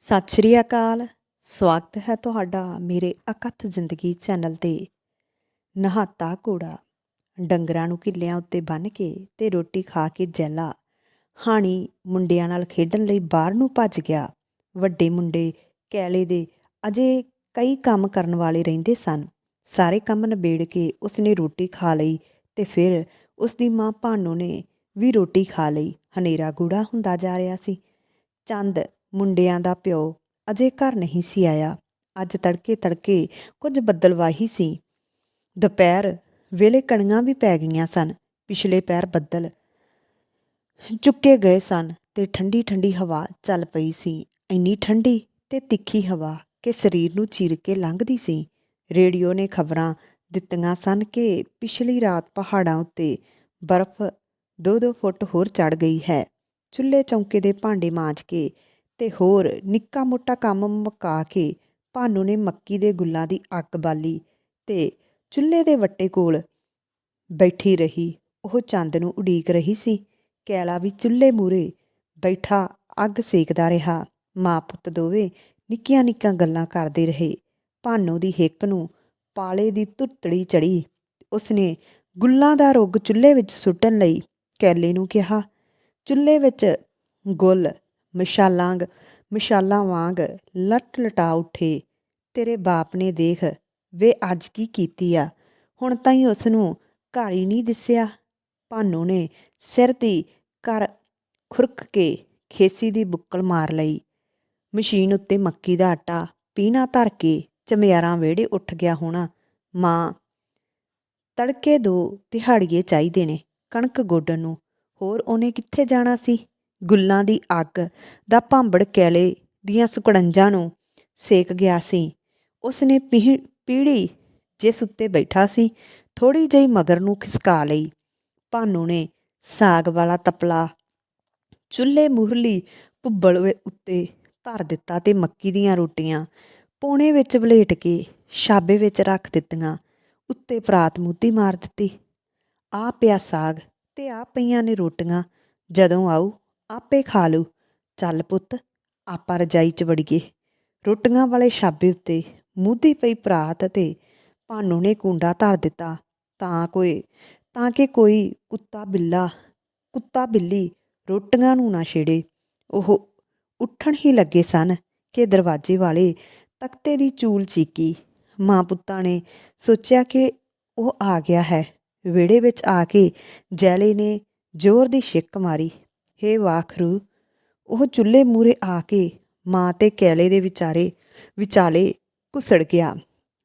ਸਤਿ ਸ਼੍ਰੀ ਅਕਾਲ। ਸਵਾਗਤ ਹੈ ਤੁਹਾਡਾ ਮੇਰੇ ਅਕਥ ਜ਼ਿੰਦਗੀ ਚੈਨਲ ਤੇ। ਨਹਾਤਾ ਘੋੜਾ ਡੰਗਰਾਂ ਨੂੰ ਕਿੱਲਿਆਂ ਉੱਤੇ ਬੰਨ੍ਹ ਕੇ ਤੇ ਰੋਟੀ ਖਾ ਕੇ ਜੈਲਾ। ਹਾਣੀ ਮੁੰਡਿਆਂ ਨਾਲ ਖੇਡਣ ਲਈ ਬਾਹਰ ਨੂੰ ਭੱਜ ਗਿਆ। ਵੱਡੇ ਮੁੰਡੇ ਕੈਲੇ ਦੇ ਅਜੇ ਕਈ ਕੰਮ ਕਰਨ ਵਾਲੇ ਰਹਿੰਦੇ ਸਨ। ਸਾਰੇ ਕੰਮ ਨਿਬੇੜ ਕੇ ਉਸਨੇ ਰੋਟੀ ਖਾ ਲਈ ਤੇ ਫਿਰ ਉਸਦੀ ਮਾਂ ਭਾਨੋ ਨੇ ਵੀ ਰੋਟੀ ਖਾ ਲਈ। ਹਨੇਰਾ ਗੂੜਾ ਹੁੰਦਾ ਜਾ ਰਿਹਾ ਸੀ। ਚੰਦ ਮੁੰਡਿਆਂ ਦਾ ਪਿਓ ਅਜੇ ਘਰ ਨਹੀਂ ਸੀ ਆਇਆ। ਅੱਜ ਤੜਕੇ ਤੜਕੇ ਕੁਝ ਬੱਦਲਵਾਹੀ ਸੀ। ਦੁਪਹਿਰ ਵੇਲੇ ਕਣੀਆਂ ਵੀ ਪੈ ਗਈਆਂ ਸਨ, ਪਿਛਲੇ ਪੈਰ ਬੱਦਲ ਚੁੱਕੇ ਗਏ ਸਨ ਤੇ ਠੰਡੀ ਠੰਡੀ ਹਵਾ ਚੱਲ ਪਈ ਸੀ। ਇੰਨੀ ਠੰਡੀ ਤੇ ਤਿੱਖੀ ਹਵਾ ਕਿ ਸਰੀਰ ਨੂੰ ਚੀਰ ਕੇ ਲੰਘਦੀ ਸੀ। ਰੇਡੀਓ ਨੇ ਖਬਰਾਂ ਦਿੱਤੀਆਂ ਸਨ ਕਿ ਪਿਛਲੀ ਰਾਤ ਪਹਾੜਾਂ ਉੱਤੇ ਬਰਫ਼ 2-2 ਫੁੱਟ ਹੋਰ ਚੜ ਗਈ ਹੈ। ਚੁੱਲ੍ਹੇ ਚੌਂਕੇ ਦੇ ਭਾਂਡੇ ਮਾਂਜ ਕੇ ਤੇ ਹੋਰ ਨਿੱਕਾ ਮੋਟਾ ਕੰਮ ਮੁਕਾ ਕੇ ਭਾਨੂ ਨੇ ਮੱਕੀ ਦੇ ਗੁੱਲਾਂ ਦੀ ਅੱਗ ਬਾਲੀ ਤੇ ਚੁੱਲ੍ਹੇ ਦੇ ਵੱਟੇ ਕੋਲ ਬੈਠੀ ਰਹੀ। ਉਹ ਚੰਦ ਨੂੰ ਉਡੀਕ ਰਹੀ ਸੀ। ਕੈਲਾ ਵੀ ਚੁੱਲ੍ਹੇ ਮੂਰੇ ਬੈਠਾ ਅੱਗ ਸੇਕਦਾ ਰਿਹਾ। ਮਾਂ ਪੁੱਤ ਦੋਵੇਂ ਨਿੱਕੀਆਂ ਨਿੱਕੀਆਂ ਗੱਲਾਂ ਕਰਦੇ ਰਹੇ। ਭਾਨੂ ਦੀ ਹਿੱਕ ਨੂੰ ਪਾਲੇ ਦੀ ਧੁੱਤੜੀ ਚੜੀ। ਉਸਨੇ ਗੁੱਲਾਂ ਦਾ ਰੁੱਗ ਚੁੱਲ੍ਹੇ ਵਿੱਚ ਸੁੱਟਣ ਲਈ ਕੈਲੇ ਨੂੰ ਕਿਹਾ। ਚੁੱਲ੍ਹੇ ਵਿੱਚ ਗੁੱਲ ਮਸ਼ਾਲਾਂਗ, ਮਸ਼ਾਲਾਂ ਵਾਂਗ ਲਟ ਲਟਾ ਉੱਠੇ, ਤੇਰੇ ਬਾਪ ਨੇ ਦੇਖ, ਵੇ ਅੱਜ ਕੀ ਕੀਤੀ ਆ? ਹੁਣ ਤਾਈਂ ਉਸ ਨੂੰ ਘਰ ਹੀ ਨਹੀਂ ਦਿਸਿਆ। ਭਾਨੂ ਨੇ ਸਿਰ ਦੀ ਕਰ ਖੁਰਕ ਕੇ ਖੇਸੀ ਦੀ ਬੁੱਕਲ ਮਾਰ ਲਈ। ਮਸ਼ੀਨ ਉੱਤੇ ਮੱਕੀ ਦਾ ਆਟਾ ਪੀਣਾ ਧਰ ਕੇ ਚਮਿਆਰਾਂ ਵਿਹੜੇ ਉੱਠ ਗਿਆ ਹੋਣਾ। ਮਾਂ, ਤੜਕੇ ਦੋ ਦਿਹਾੜੀਏ ਚਾਹੀਦੇ ਨੇ ਕਣਕ ਗੋਡਣ ਨੂੰ। ਹੋਰ ਉਹਨੇ ਕਿੱਥੇ ਜਾਣਾ ਸੀ? ਗੁੱਲਾਂ ਦੀ ਅੱਗ ਦਾ ਭਾਂਬੜ ਕੈਲੇ ਦੀਆਂ ਸੁਕੜੰਜਾਂ ਨੂੰ ਸੇਕ ਗਿਆ ਸੀ। ਉਸਨੇ ਪੀੜੀ ਜਿਸ ਉੱਤੇ ਬੈਠਾ ਸੀ ਥੋੜੀ ਜਿਹੀ ਮਗਰ ਨੂੰ ਖਿਸਕਾ ਲਈ। ਭਾਨੂ ਨੇ ਸਾਗ ਵਾਲਾ ਤਪਲਾ ਚੁੱਲ੍ਹੇ ਮੂਹਰਲੀ ਭੁੱਬਲ ਉੱਤੇ ਧਰ ਦਿੱਤਾ ਤੇ ਮੱਕੀ ਦੀਆਂ ਰੋਟੀਆਂ ਪੋਣੇ ਵਿੱਚ ਵਲੇਟ ਕੇ ਛਾਬੇ ਵਿੱਚ ਰੱਖ ਦਿੱਤੀਆਂ, ਉੱਤੇ ਪਰਾਤ ਮੂਤੀ ਮਾਰ ਦਿੱਤੀ। ਆ ਪਿਆ ਸਾਗ ਤੇ ਆ ਪਈਆਂ ਨੇ ਰੋਟੀਆਂ, ਜਦੋਂ ਆਊ ਆਪੇ ਖਾ ਲੂ ਚੱਲ ਪੁੱਤ, ਆਪਾਂ ਰਜਾਈ 'ਚ ਵੜੀਏ। ਰੋਟੀਆਂ ਵਾਲੇ ਛਾਬੇ ਉੱਤੇ ਮੂਧੀ ਪਈ ਪਰਾਤ ਅਤੇ ਭਾਨੂ ਨੇ ਕੁੰਡਾ ਧਰ ਦਿੱਤਾ। ਤਾਂ ਕੋਈ, ਤਾਂ ਕਿ ਕੋਈ ਕੁੱਤਾ ਬਿੱਲਾ, ਕੁੱਤਾ ਬਿੱਲੀ ਰੋਟੀਆਂ ਨੂੰ ਨਾ ਛੇੜੇ। ਉਹ ਉੱਠਣ ਹੀ ਲੱਗੇ ਸਨ ਕਿ ਦਰਵਾਜ਼ੇ ਵਾਲੇ ਤਖਤੇ ਦੀ ਚੂਲ ਚੀਕੀ। ਮਾਂ ਪੁੱਤਾਂ ਨੇ ਸੋਚਿਆ ਕਿ ਉਹ ਆ ਗਿਆ ਹੈ। ਵਿਹੜੇ ਵਿੱਚ ਆ ਕੇ ਜੈਲੇ ਨੇ ਜ਼ੋਰ ਦੀ ਛਿੱਕ ਮਾਰੀ। ਹੇ ਵਾਖਰੂ, ਉਹ ਚੁੱਲ੍ਹੇ ਮੂਰੇ ਆ ਕੇ ਮਾਂ ਤੇ ਕੈਲੇ ਦੇ ਵਿਚਾਰੇ ਵਿਚਾਲੇ ਘੁਸੜ ਗਿਆ।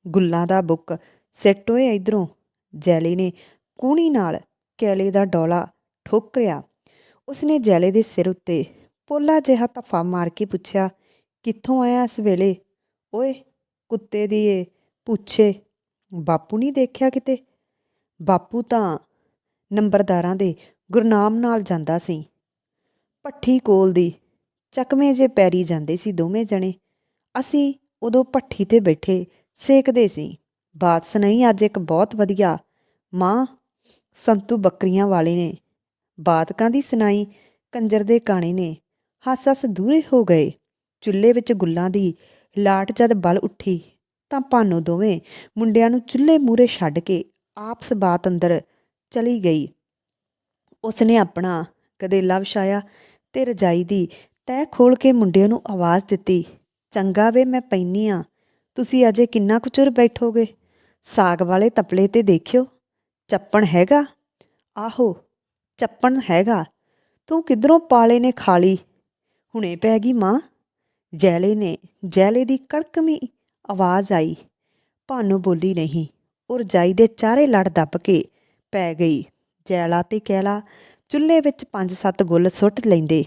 ਗੁੱਲਾਂ ਦਾ ਬੁੱਕ ਸੈੱਟ ਹੋਇਆ ਇਧਰੋਂ। ਜੈਲੇ ਨੇ ਕੂਣੀ ਨਾਲ ਕੈਲੇ ਦਾ ਡੋਲਾ ਠੋਕਰਿਆ ਉਸਨੇ ਜੈਲੇ ਦੇ ਸਿਰ ਉੱਤੇ ਪੋਲਾ ਜਿਹਾ ਧੱਫਾ ਮਾਰ ਕੇ ਪੁੱਛਿਆ, ਕਿੱਥੋਂ ਆਇਆ ਇਸ ਵੇਲੇ? ਓਏ, ਕੁੱਤੇ ਦੀ ਏ, ਪੁੱਛੇ। ਬਾਪੂ ਨਹੀਂ ਦੇਖਿਆ ਕਿਤੇ? ਬਾਪੂ ਤਾਂ ਨੰਬਰਦਾਰਾਂ ਦੇ ਗੁਰਨਾਮ ਨਾਲ ਜਾਂਦਾ ਸੀ। ਭੱਠੀ ਕੋਲ ਦੀ ਚੱਕਵੇਂ ਜੇ ਪੈਰੀ ਜਾਂਦੇ ਸੀ ਦੋਵੇਂ ਜਣੇ। ਅਸੀਂ ਉਦੋਂ ਭੱਠੀ ਤੇ ਬੈਠੇ ਸੇਕਦੇ ਸੀ। ਬਾਤ ਸੁਣਾਈ, ਅੱਜ ਇੱਕ ਬਹੁਤ ਵਧੀਆ ਮਾਂ ਸੰਤੂ ਬੱਕਰੀਆਂ ਵਾਲੇ ਨੇ। ਬਾਤਕਾਂ ਦੀ ਸੁਣਾਈ? ਕੰਜਰ ਦੇ ਕਾਣੇ ਨੇ। ਹੱਸ ਹੱਸ ਦੂਰੇ ਹੋ ਗਏ। ਚੁੱਲ੍ਹੇ ਵਿੱਚ ਗੁੱਲਾਂ ਦੀ ਲਾਟ ਜਦ ਬਲ ਉੱਠੀ, ਤਾਂ ਭਾਨੋ ਦੋਵੇਂ ਮੁੰਡਿਆਂ ਨੂੰ ਚੁੱਲ੍ਹੇ ਮੂਰੇ ਛੱਡ ਕੇ ਆਪਸ ਬਾਤ ਅੰਦਰ ਚਲੀ ਗਈ। ਉਸਨੇ ਆਪਣਾ ਗਦੇਲਾ ਵਿਛਾਇਆ। ਤੇ ਰਜਾਈ ਦੀ ਤਹਿ ਖੋਲ ਕੇ ਮੁੰਡਿਆਂ ਨੂੰ ਆਵਾਜ਼ ਦਿੱਤੀ, ਚੰਗਾ ਵੇ ਮੈਂ ਪੈਣੀ ਆ। ਤੁਸੀਂ ਅਜੇ ਕਿੰਨਾ ਕੁ ਚਿਰ ਬੈਠੋਗੇ? ਸਾਗ ਵਾਲੇ ਤਪਲੇ ਤੇ ਦੇਖਿਓ। ਚੱਪਣ ਹੈਗਾ? ਆਹੋ, ਚੱਪਣ ਹੈਗਾ। ਤੂੰ ਕਿਧਰੋਂ ਪਾਲੇ ਨੇ ਖਾਲੀ? ਹੁਣੇ ਪੈ ਗਈ ਮਾਂ? ਜੈਲੇ ਨੇ, ਜੈਲੇ ਦੀ ਕੜਕਵੀਂ ਆਵਾਜ਼ ਆਈ। ਭਾਨੂ ਬੋਲੀ ਨਹੀਂ, ਉਹ ਰਜਾਈ ਦੇ ਚਾਰੇ ਲੜ ਦੱਬ ਕੇ ਪੈ ਗਈ। ਜੈਲਾ ਤੇ ਕਹਿਲਾ ਚੁੱਲ੍ਹੇ ਵਿੱਚ ਪੰਜ ਸੱਤ ਗੁੱਲ ਸੁੱਟ ਲੈਂਦੇ।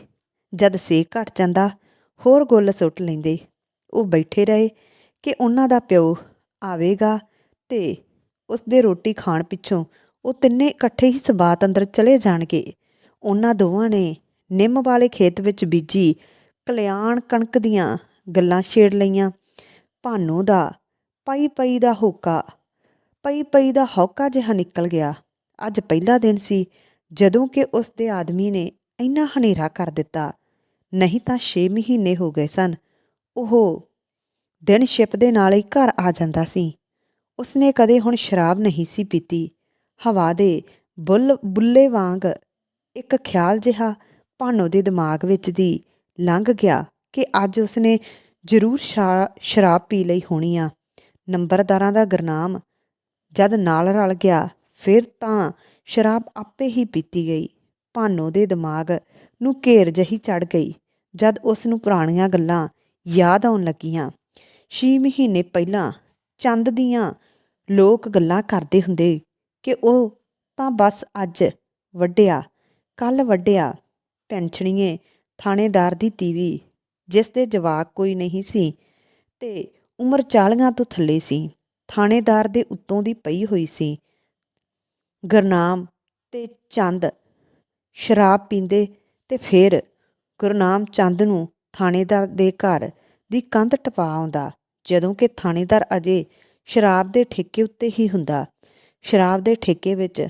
ਜਦ ਸੇਕ ਘਟ ਜਾਂਦਾ, ਹੋਰ ਗੁੱਲ ਸੁੱਟ ਲੈਂਦੇ। ਉਹ ਬੈਠੇ ਰਹੇ ਕਿ ਉਹਨਾਂ ਦਾ ਪਿਓ ਆਵੇਗਾ ਤੇ ਉਸ ਦੇ ਰੋਟੀ ਖਾਣ ਪਿੱਛੋਂ ਉਹ ਤਿੰਨੇ ਇਕੱਠੇ ਹੀ ਸਬਾਤ ਅੰਦਰ ਚਲੇ ਜਾਣਗੇ। ਉਹਨਾਂ ਦੋਵਾਂ ਨੇ ਨਿੰਮ ਵਾਲੇ ਖੇਤ ਵਿੱਚ ਬੀਜੀ ਕਲਿਆਣ ਕਣਕ ਦੀਆਂ ਗੱਲਾਂ ਛੇੜ ਲਈਆਂ। ਭਾਨੂ ਦਾ ਪਈ ਪਈ ਦਾ ਹੋਕਾ, ਪਈ ਪਈ ਦਾ ਹੌਕਾ ਜਿਹਾ ਨਿਕਲ ਗਿਆ। ਅੱਜ ਪਹਿਲਾ ਦਿਨ ਸੀ ਜਦੋਂ ਕਿ ਉਸ ਦੇ ਆਦਮੀ ਨੇ ਇੰਨਾ ਹਨੇਰਾ ਕਰ ਦਿੱਤਾ, ਨਹੀਂ ਤਾਂ 6 ਮਹੀਨੇ ਹੋ ਗਏ ਸਨ। ਉਹ ਦਿਨ ਛਿਪਦੇ ਨਾਲ ਹੀ ਘਰ ਆ ਜਾਂਦਾ ਸੀ। ਉਸਨੇ ਕਦੇ ਹੁਣ ਸ਼ਰਾਬ ਨਹੀਂ ਸੀ ਪੀਤੀ। ਹਵਾ ਦੇ ਬੁੱਲ, ਬੁੱਲੇ ਵਾਂਗ ਇੱਕ ਖਿਆਲ ਜਿਹਾ ਭਾਨੋ ਦੇ ਦਿਮਾਗ ਵਿੱਚ ਦੀ ਲੰਘ ਗਿਆ ਕਿ ਅੱਜ ਉਸਨੇ ਜ਼ਰੂਰ ਸ਼ਾ- ਸ਼ਰਾਬ ਪੀ ਲਈ ਹੋਣੀ ਆ। ਨੰਬਰਦਾਰਾਂ ਦਾ ਗਰਨਾਮ ਜਦ ਨਾਲ ਰਲ ਗਿਆ, ਫਿਰ ਤਾਂ ਸ਼ਰਾਬ ਆਪੇ ਹੀ ਪੀਤੀ ਗਈ। ਭਾਨੋ ਦੇ ਦਿਮਾਗ ਨੂੰ ਘੇਰ ਜਹੀ ਚੜ ਗਈ, ਜਦ ਉਸ ਨੂੰ ਪੁਰਾਣੀਆਂ ਗੱਲਾਂ ਯਾਦ ਆਉਣ ਲੱਗੀਆਂ। ਛੇ ਮਹੀਨੇ ਪਹਿਲਾਂ ਚੰਦ ਦੀਆਂ ਲੋਕ ਗੱਲਾਂ ਕਰਦੇ ਹੁੰਦੇ ਕਿ ਉਹ ਤਾਂ ਬਸ ਅੱਜ ਵੱਡਿਆ ਕੱਲ ਵੱਡਿਆ ਪੈਨਸ਼ਣੀਏ ਥਾਣੇਦਾਰ ਦੀ ਤੀਵੀ, ਜਿਸ ਦੇ ਜਵਾਕ ਕੋਈ ਨਹੀਂ ਸੀ ਤੇ ਉਮਰ ਚਾਲੀਆਂ ਤੋਂ ਥੱਲੇ ਸੀ। ਥਾਣੇਦਾਰ ਦੇ ਉੱਤੋਂ ਦੀ ਪਈ ਹੋਈ ਸੀ। ਗੁਰਨਾਮ ਅਤੇ ਚੰਦ ਸ਼ਰਾਬ ਪੀਂਦੇ ਅਤੇ ਫਿਰ ਗੁਰਨਾਮ ਚੰਦ ਨੂੰ ਥਾਣੇਦਾਰ ਦੇ ਘਰ ਦੀ ਕੰਧ ਟਪਾ ਆਉਂਦਾ, ਜਦੋਂ ਕਿ ਥਾਣੇਦਾਰ ਅਜੇ ਸ਼ਰਾਬ ਦੇ ਠੇਕੇ ਉੱਤੇ ਹੀ ਹੁੰਦਾ। ਸ਼ਰਾਬ ਦੇ ਠੇਕੇ ਵਿੱਚ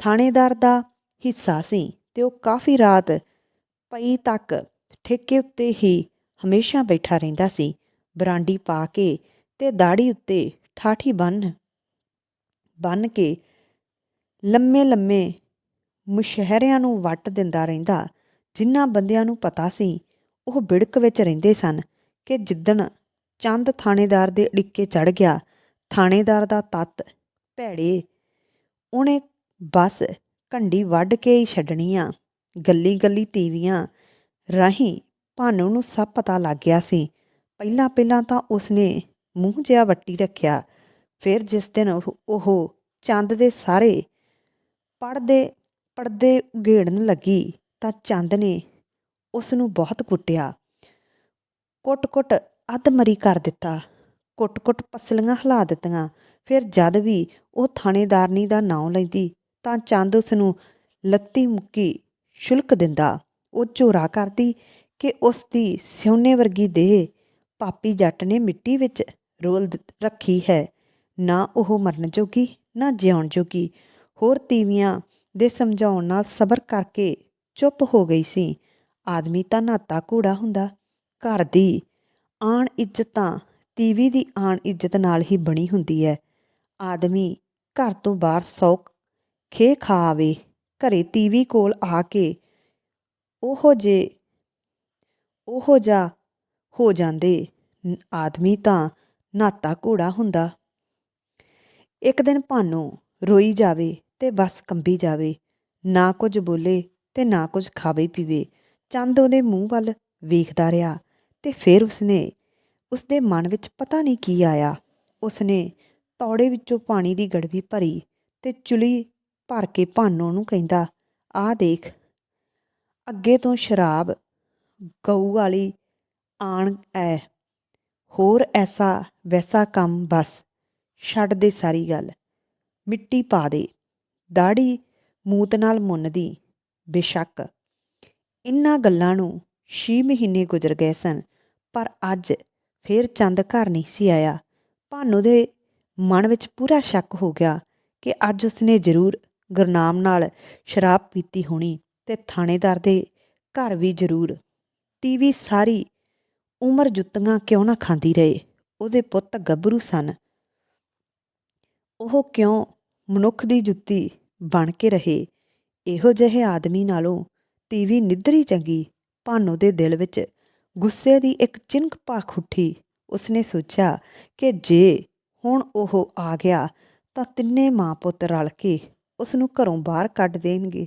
ਥਾਣੇਦਾਰ ਦਾ ਹਿੱਸਾ ਸੀ ਤੇ ਉਹ ਕਾਫੀ ਰਾਤ ਪਈ ਤੱਕ ਠੇਕੇ ਉੱਤੇ ਹੀ ਹਮੇਸ਼ਾ ਬੈਠਾ ਰਹਿੰਦਾ ਸੀ। ਬਰਾਂਡੀ ਪਾ ਕੇ ਤੇ ਦਾੜੀ ਉੱਤੇ ਠਾਠੀ ਬੰਨ ਬੰਨ ਕੇ ਲੰਮੇ ਲੰਮੇ ਮੁਸ਼ਹਿਰਿਆਂ ਨੂੰ ਵੱਟ ਦਿੰਦਾ ਰਹਿੰਦਾ ਜਿਨ੍ਹਾਂ ਬੰਦਿਆਂ ਨੂੰ ਪਤਾ ਸੀ, ਉਹ ਬਿੜਕ ਵਿੱਚ ਰਹਿੰਦੇ ਸਨ ਕਿ ਜਿੱਦਣ ਚੰਦ ਥਾਣੇਦਾਰ ਦੇ ਅੜਿੱਕੇ ਚੜ ਗਿਆ, ਥਾਣੇਦਾਰ ਦਾ ਤੱਤ, ਭੈੜੇ, ਉਹਨੇ ਬਸ ਘੰਡੀ ਵੱਢ ਕੇ ਹੀ ਛੱਡਣੀਆਂ ਗੱਲੀ ਗੱਲੀ ਤੀਵੀਆਂ ਰਾਹੀਂ ਭਾਨੂ ਨੂੰ ਸਭ ਪਤਾ ਲੱਗ ਗਿਆ ਸੀ। ਪਹਿਲਾਂ ਪਹਿਲਾਂ ਤਾਂ ਉਸਨੇ ਮੂੰਹ ਜਿਹਾ ਵੱਟੀ ਰੱਖਿਆ, ਫਿਰ ਜਿਸ ਦਿਨ ਉਹ ਉਹ ਚੰਦ ਦੇ ਸਾਰੇ ਪੜਦੇ ਪੜਦੇ ਉਘੇੜਨ ਲੱਗੀ ਤਾਂ ਚੰਦ ਨੇ ਉਸ ਨੂੰ ਬਹੁਤ ਕੁੱਟਿਆ। ਕੁੱਟ-ਕੁੱਟ ਅੱਧ-ਮਰੀ ਕਰ ਦਿੱਤਾ। ਕੁੱਟ-ਕੁੱਟ ਪਸਲੀਆਂ ਹਿਲਾ ਦਿੱਤੀਆਂ। ਫਿਰ ਜਦ ਵੀ ਉਹ ਥਾਣੇਦਾਰਨੀ ਦਾ ਨਾਂ ਲੈਂਦੀ ਤਾਂ ਚੰਦ ਉਸ ਨੂੰ ਲੱਤੀ ਮੁੱਕੀ ਸ਼ੁਲਕ ਦਿੰਦਾ। ਉਹ ਝੋਰਾ ਕਰਦੀ ਕਿ ਉਸ ਦੀ ਸਿਉਨੇ ਵਰਗੀ ਦੇਹ ਪਾਪੀ ਜੱਟ ਨੇ ਮਿੱਟੀ ਵਿੱਚ ਰੋਲ ਰੱਖੀ ਹੈ। ਨਾ ਉਹ ਮਰਨ ਜੋਗੀ, ਨਾ ਜਿਉਣ ਜੋਗੀ। ਹੋਰ ਤੀਵੀਆਂ ਦੇ ਸਮਝਾਉਣ ਨਾਲ ਸਬਰ ਕਰਕੇ ਚੁੱਪ ਹੋ ਗਈ ਸੀ। ਆਦਮੀ ਤਾਂ ਨਾਤਾ ਘੋੜਾ ਹੁੰਦਾ। ਘਰ ਦੀ ਆਣ ਇੱਜ਼ਤ ਤਾਂ ਤੀਵੀ ਦੀ ਆਣ ਇੱਜ਼ਤ ਨਾਲ ਹੀ ਬਣੀ ਹੁੰਦੀ ਹੈ ਆਦਮੀ ਘਰ ਤੋਂ ਬਾਹਰ ਸੌ ਖੇ ਖਾ ਆਵੇ। ਘਰੇ ਤੀਵੀ ਕੋਲ ਆ ਕੇ ਉਹੋ ਜੇ ਉਹੋ ਜਾ ਹੋ ਜਾਂਦੇ। ਆਦਮੀ ਤਾਂ ਨਾਤਾ ਘੋੜਾ ਹੁੰਦਾ। ਇੱਕ ਦਿਨ ਭਾਨੋ ਰੋਈ ਜਾਵੇ। ਤੇ ਬਸ ਕੰਬੀ ਜਾਵੇ। ਨਾ ਕੁਝ ਬੋਲੇ ਤੇ ਨਾ ਕੁਝ ਖਾਵੇ ਪੀਵੇ। ਚੰਦ ਉਹਦੇ ਮੂੰਹ ਵੱਲ ਵੇਖਦਾ ਰਿਹਾ ਤੇ ਫਿਰ ਉਸਨੇ, ਉਸਦੇ ਮਨ ਵਿੱਚ ਪਤਾ ਨਹੀਂ ਕੀ ਆਇਆ। ਉਸਨੇ ਤੌੜੇ ਵਿੱਚੋਂ ਪਾਣੀ ਦੀ ਗੜਵੀ ਭਰੀ ਤੇ ਚੁਲੀ ਭਰ ਕੇ ਭਾਨੋ ਨੂੰ ਕਹਿੰਦਾ, ਆਹ ਦੇਖ, ਅੱਗੇ ਤੋਂ ਸ਼ਰਾਬ ਗਊ ਵਾਲੀ ਆਣ ਐ। ਹੋਰ ਐਸਾ ਵੈਸਾ ਕੰਮ ਬਸ, ਛੱਡ ਦੇ ਸਾਰੀ ਗੱਲ। ਮਿੱਟੀ ਪਾ ਦੇ। ਦਾੜੀ ਮੂਤ ਨਾਲ ਮੁੰਨਦੀ, ਬੇਸ਼ੱਕ। ਇਨ੍ਹਾਂ ਗੱਲਾਂ ਨੂੰ 6 ਮਹੀਨੇ ਗੁਜ਼ਰ ਗਏ ਸਨ, ਪਰ ਅੱਜ ਫੇਰ ਚੰਦ ਘਰ ਨਹੀਂ ਸੀ ਆਇਆ। ਭਾਨੂ ਦੇ ਮਨ ਵਿੱਚ ਪੂਰਾ ਸ਼ੱਕ ਹੋ ਗਿਆ ਕਿ ਅੱਜ ਉਸਨੇ ਜ਼ਰੂਰ ਗੁਰਨਾਮ ਨਾਲ ਸ਼ਰਾਬ ਪੀਤੀ ਹੋਣੀ ਤੇ ਥਾਣੇਦਾਰ ਦੇ ਘਰ ਵੀ ਜ਼ਰੂਰ। ਤੀਵੀ ਸਾਰੀ ਉਮਰ ਜੁੱਤੀਆਂ ਕਿਉਂ ਨਾ ਖਾਂਦੀ ਰਹੇ? ਉਹਦੇ ਪੁੱਤ ਗੱਭਰੂ ਸਨ। ਉਹ ਕਿਉਂ ਮਨੁੱਖ ਦੀ ਜੁੱਤੀ ਬਣ ਕੇ ਰਹੇ। ਇਹੋ ਜਿਹੇ ਆਦਮੀ ਨਾਲੋਂ ਤੀਵੀ ਨਿੱਧਰੀ ਚੰਗੀ ਭਾਨੋ ਦੇ ਦਿਲ ਵਿੱਚ ਗੁੱਸੇ ਦੀ ਇੱਕ ਚਿੰਕ ਭਾਖ ਉੱਠੀ। ਉਸਨੇ ਸੋਚਿਆ ਕਿ ਜੇ ਹੁਣ ਉਹ ਆ ਗਿਆ ਤਾਂ ਤਿੰਨੇ ਮਾਂ ਪੁੱਤ ਰਲ ਕੇ ਉਸ ਨੂੰ ਘਰੋਂ ਬਾਹਰ ਕੱਢ ਦੇਣਗੇ,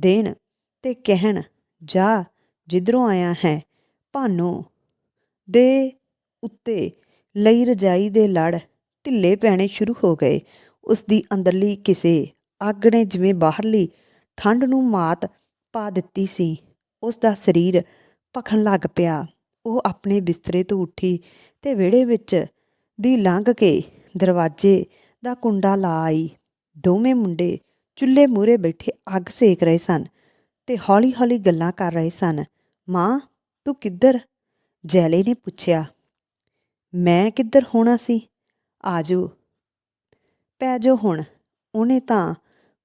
ਦੇਣ ਤੇ ਕਹਿਣ, ਜਾ, ਜਿੱਧਰੋਂ ਆਇਆ ਹੈ, ਭਾਨੋ ਦੇ ਉੱਤੇ ਲਈ ਰਜਾਈ ਦੇ ਲੜ ਢਿੱਲੇ ਪੈਣੇ ਸ਼ੁਰੂ ਹੋ ਗਏ। ਉਸ ਦੀ ਅੰਦਰਲੀ ਕਿਸੇ ਅੱਗ ਨੇ ਜਿਵੇਂ ਬਾਹਰਲੀ ਠੰਡ ਨੂੰ ਮਾਤ ਪਾ ਦਿੱਤੀ ਸੀ। ਉਸ ਦਾ ਸਰੀਰ ਭਖਣ ਲੱਗ ਪਿਆ। ਉਹ ਆਪਣੇ ਬਿਸਤਰੇ ਤੋਂ ਉੱਠੀ ਤੇ ਵਿਹੜੇ ਵਿੱਚ ਦੀ ਲੰਘ ਕੇ ਦਰਵਾਜ਼ੇ ਦਾ ਕੁੰਡਾ ਲਾ ਆਈ। ਦੋਵੇਂ ਮੁੰਡੇ ਚੁੱਲ੍ਹੇ ਮੂਹਰੇ ਬੈਠੇ ਅੱਗ ਸੇਕ ਰਹੇ ਸਨ ਤੇ ਹੌਲੀ-ਹੌਲੀ ਗੱਲਾਂ ਕਰ ਰਹੇ ਸਨ। ਮਾਂ, ਤੂੰ ਕਿੱਧਰ? ਜੈਲੇ ਨੇ ਪੁੱਛਿਆ। ਮੈਂ ਕਿੱਧਰ ਹੋਣਾ ਸੀ? ਆਜੋ ਪੈ ਜੋ ਹੁਣ। ਉਹਨੇ ਤਾਂ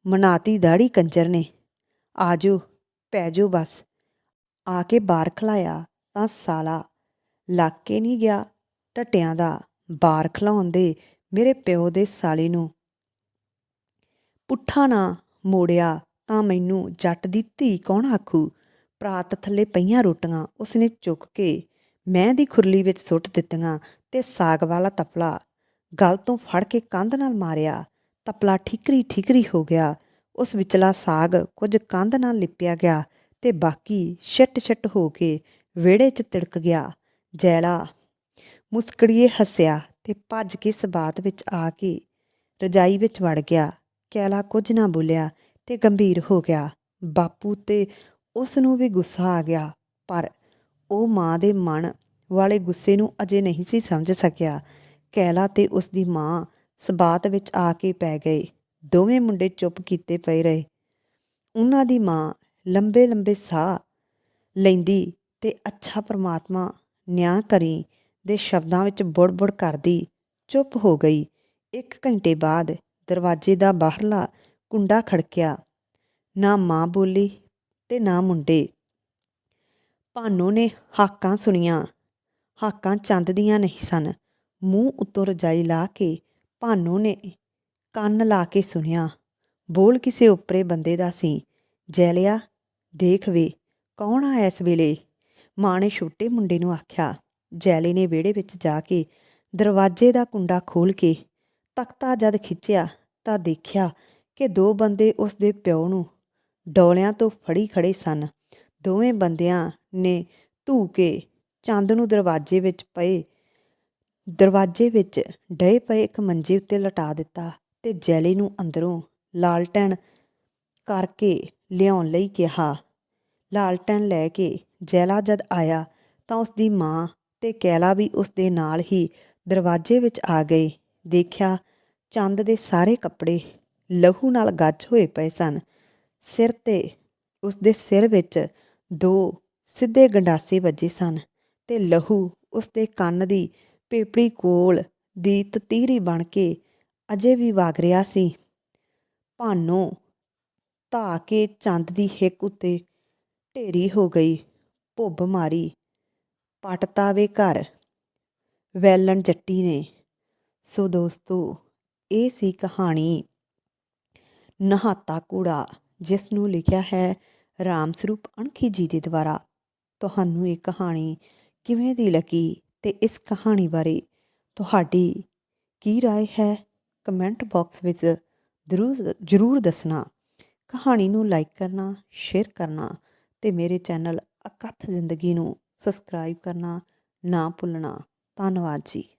ਮਨਾਤੀ ਦਾੜੀ ਕੰਜਰ ਨੇ। ਆਜੋ ਪੈ ਜੋ ਬਸ। ਆ ਕੇ ਬਾਰ ਖਲਾਇਆ ਤਾਂ ਸਾਲਾ। ਲੱਗ ਕੇ ਨਹੀਂ ਗਿਆ ਟਟਿਆਂ ਦਾ ਬਾਰ ਖਲਾਉਣ ਦੇ ਮੇਰੇ ਪਿਓ ਦੇ ਸਾਲੇ ਨੂੰ। ਪੁੱਠਾ ਨਾ ਮੋੜਿਆ ਤਾਂ ਮੈਨੂੰ ਜੱਟ ਦੀ ਧੀ ਕੌਣ ਆਖੂ? ਪ੍ਰਾਤ ਥੱਲੇ ਪਈਆਂ ਰੋਟੀਆਂ ਉਸਨੇ ਚੁੱਕ ਕੇ ਮੈਂ ਦੀ ਖੁਰਲੀ ਵਿੱਚ ਸੁੱਟ ਦਿੱਤੀਆਂ ਤੇ ਸਾਗ ਵਾਲਾ ਤਪਲਾ ਗਲ ਤੋਂ ਫੜ ਕੇ ਕੰਧ ਨਾਲ ਮਾਰਿਆ। ਤਪਲਾ ਠਿਕਰੀ ਠਿਕਰੀ ਹੋ ਗਿਆ। ਉਸ ਵਿਚਲਾ ਸਾਗ ਕੁਝ ਕੰਧ ਨਾਲ ਲਿਪਿਆ ਗਿਆ ਤੇ ਬਾਕੀ ਛਿੱਟ ਛਿੱਟ ਹੋ ਕੇ ਵਿਹੜੇ 'ਚ ਤਿੜਕ ਗਿਆ। ਜੈਲਾ ਮੁਸਕੜੀਏ ਹੱਸਿਆ ਤੇ ਭੱਜ ਕੇ ਸਬਾਤ ਵਿੱਚ ਆ ਕੇ ਰਜਾਈ ਵਿੱਚ ਵੜ ਗਿਆ। ਕੈਲਾ ਕੁਝ ਨਾ ਬੋਲਿਆ ਤੇ ਗੰਭੀਰ ਹੋ ਗਿਆ। ਬਾਪੂ ਤੇ ਉਸ ਨੂੰ ਵੀ ਗੁੱਸਾ ਆ ਗਿਆ, ਪਰ ਉਹ ਮਾਂ ਦੇ ਮਨ ਵਾਲੇ ਗੁੱਸੇ ਨੂੰ ਅਜੇ ਨਹੀਂ ਸੀ ਸਮਝ ਸਕਿਆ। ਕੈਲਾ ਤੇ ਉਸ ਦੀ ਮਾਂ ਸਬਾਤ ਵਿੱਚ ਆ ਕੇ ਪੈ ਗਏ। ਦੋਵੇਂ ਮੁੰਡੇ ਚੁੱਪ ਕੀਤੇ ਪਏ ਰਹੇ। ਉਹਨਾਂ ਦੀ ਮਾਂ ਲੰਬੇ ਲੰਬੇ ਸਾਹ ਲੈਂਦੀ ਤੇ ਅੱਛਾ ਪ੍ਰਮਾਤਮਾ ਨਿਆਂ ਕਰੀ ਦੇ ਸ਼ਬਦਾਂ ਵਿੱਚ ਬੁੜ-ਬੁੜ ਕਰਦੀ ਚੁੱਪ ਹੋ ਗਈ। ਇੱਕ ਘੰਟੇ ਬਾਅਦ ਦਰਵਾਜ਼ੇ ਦਾ ਬਾਹਰਲਾ ਕੁੰਡਾ ਖੜਕਿਆ। ਨਾ ਮਾਂ ਬੋਲੀ ਤੇ ਨਾ ਮੁੰਡੇ। ਭਾਨੋ ਨੇ ਹਾਕਾਂ ਸੁਣੀਆਂ। ਹਾਕਾਂ ਚੰਦ ਦੀਆਂ ਨਹੀਂ ਸਨ। ਮੂੰਹ ਉੱਤੋਂ ਰਜਾਈ ਲਾ ਕੇ ਭਾਨੋ ਨੇ ਕੰਨ ਲਾ ਕੇ ਸੁਣਿਆ, ਬੋਲ ਕਿਸੇ ਉੱਪਰੇ ਬੰਦੇ ਦਾ ਸੀ, ਜੈਲਿਆ, ਦੇਖ ਵੇ, ਕੌਣ ਆ ਇਸ ਵੇਲੇ? ਮਾਂ ਨੇ ਛੋਟੇ ਮੁੰਡੇ ਨੂੰ ਆਖਿਆ, ਜੈਲੇ ਨੇ ਵਿਹੜੇ ਵਿੱਚ ਜਾ ਕੇ ਦਰਵਾਜ਼ੇ ਦਾ ਕੁੰਡਾ ਖੋਲ ਕੇ ਤਖਤਾ ਜਦ ਖਿੱਚਿਆ ਤਾਂ ਦੇਖਿਆ ਕਿ ਦੋ ਬੰਦੇ ਉਸ ਦੇ ਪਿਓ ਨੂੰ ਡੋਲਿਆਂ ਤੋਂ ਫੜੀ ਖੜੇ ਸਨ। ਦੋਵੇਂ ਬੰਦਿਆਂ ਨੇ ਧੂ ਕੇ ਚੰਦ ਨੂੰ ਦਰਵਾਜ਼ੇ ਵਿੱਚ ਪਏ ਦਰਵਾਜ਼ੇ ਵਿੱਚ ਡਏ ਪਏ ਇੱਕ ਮੰਜੇ ਉੱਤੇ ਲਟਾ ਦਿੱਤਾ ਤੇ ਜੈਲੇ ਨੂੰ ਅੰਦਰੋਂ ਲਾਲਟੈਨ ਕਰਕੇ ਲਿਆਉਣ ਲਈ ਕਿਹਾ। ਲਾਲਟੈਨ ਲੈ ਕੇ ਜੈਲਾ ਜਦ ਆਇਆ ਤਾਂ ਉਸ ਦੀ ਮਾਂ ਤੇ ਕੈਲਾ ਵੀ ਉਸ ਦੇ ਨਾਲ ਹੀ ਦਰਵਾਜ਼ੇ ਵਿੱਚ ਆ ਗਏ। ਦੇਖਿਆ ਚੰਦ ਦੇ ਸਾਰੇ ਕੱਪੜੇ ਲਹੂ ਨਾਲ ਗੱਜ ਹੋਏ ਪਏ ਸਨ। ਸਿਰ ਤੇ ਉਸ ਦੇ ਸਿਰ ਵਿੱਚ ਦੋ ਸਿੱਧੇ ਗੰਡਾਸੇ ਵੱਜੇ ਸਨ ਤੇ ਲਹੂ ਉਸ ਦੇ ਕੰਨ ਦੀ ਪੇਪੜੀ ਕੋਲ ਦੀ ਤਤੀਰੀ ਬਣ ਕੇ ਅਜੇ ਵੀ ਵਗ ਰਿਹਾ ਸੀ। ਭਾਨੋ ਧਾ ਕੇ ਚੰਦ ਦੀ ਹਿੱਕ ਉੱਤੇ ਢੇਰੀ ਹੋ ਗਈ। ਭੁੱਬ ਮਾਰੀ ਪਟਤਾਵੇ ਘਰ, ਵੈਲਣ ਜੱਟੀ ਨੇ। ਸੋ ਦੋਸਤੋ, ਇਹ ਸੀ ਕਹਾਣੀ ਨਹਾਤਾ ਕੂੜਾ, ਜਿਸ ਨੂੰ ਲਿਖਿਆ ਹੈ ਰਾਮ ਸਰੂਪ ਅਣਖੀ ਜੀ ਦੇ ਦੁਆਰਾ। ਤੁਹਾਨੂੰ ਇਹ ਕਹਾਣੀ ਕਿਵੇਂ ਦੀ ਲੱਗੀ? ਅਤੇ ਇਸ ਕਹਾਣੀ ਬਾਰੇ ਤੁਹਾਡੀ ਕੀ ਰਾਏ ਹੈ? ਕਮੈਂਟ ਬਾਕਸ ਵਿੱਚ ਜ਼ਰੂਰ ਜ਼ਰੂਰ ਦੱਸਣਾ। ਕਹਾਣੀ ਨੂੰ ਲਾਈਕ ਕਰਨਾ, ਸ਼ੇਅਰ ਕਰਨਾ ਤੇ ਮੇਰੇ ਚੈਨਲ ਅਕਥ ਜ਼ਿੰਦਗੀ ਨੂੰ ਸਬਸਕ੍ਰਾਈਬ ਕਰਨਾ ਨਾ ਭੁੱਲਣਾ। ਧੰਨਵਾਦ ਜੀ।